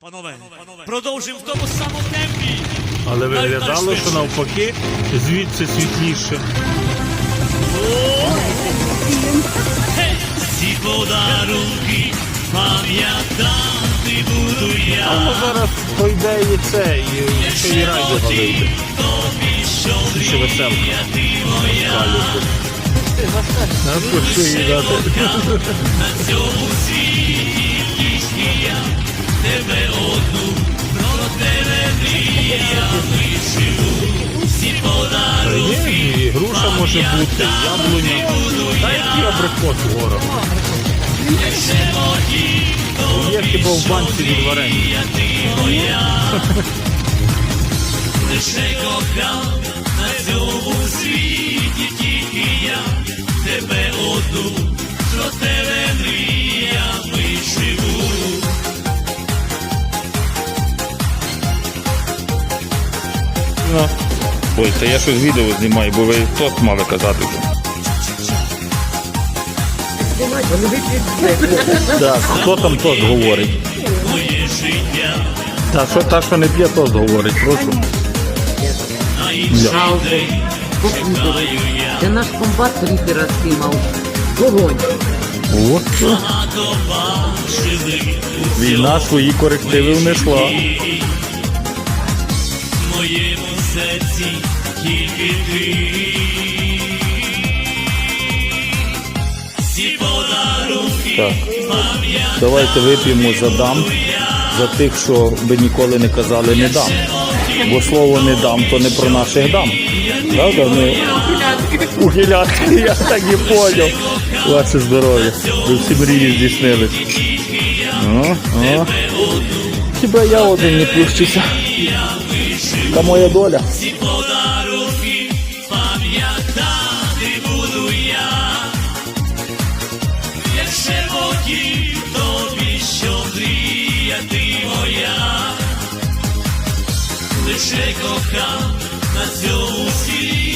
Панове, продовжуємо в тому самому темпі. Але виглядало, що навпаки звідси світліше. Ці подарунки пам'ятати буду я. Ну зараз пройде і це, і ще і райдуга вийде. Ще веселка. Дати. На цьому світі може бути, яблуня. Та який абрикос в горах. Є хіба в банці від варення. лише кохав на цьому світі тільки я тебе одну, про тебе мріями живу. Ой, та я щось відео знімаю, бо ви тост мали казати. Так, хто там тост говорить? Та що та, що не п'є, тост говорить, прошу. а інший Жалко. день Покидали. Це наш комбат ріпера спіймав. Вогонь. О, багато війна свої корективи внесла. Серці тільки ти. Всі подарунки Так. Давайте вип'ємо за дам, за тих, що би ніколи не казали не дам. Бо слово не дам, то не про наших дам. Правда? Ми... Ухилятки, я так і поняв. Ваше здоров'я. Ви всі мрії здійснились. О, о. Хіба я один не пущуся. Та моя доля. Ці подарунки пам'ятати буду я, як шепотів тобі, що мрія ти моя, лише кохав на цьому світі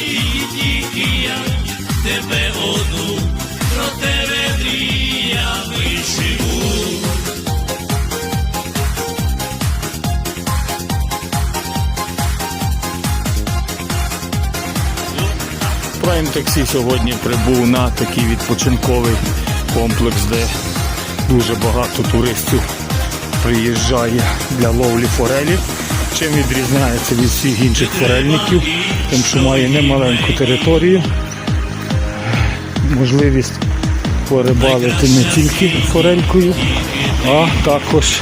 Prime Таксі сьогодні прибув на такий відпочинковий комплекс, де дуже багато туристів приїжджає для ловлі форелі. Чим відрізняється від всіх інших форельників, тим, що має немаленьку територію, можливість порибалити не тільки форелькою, а також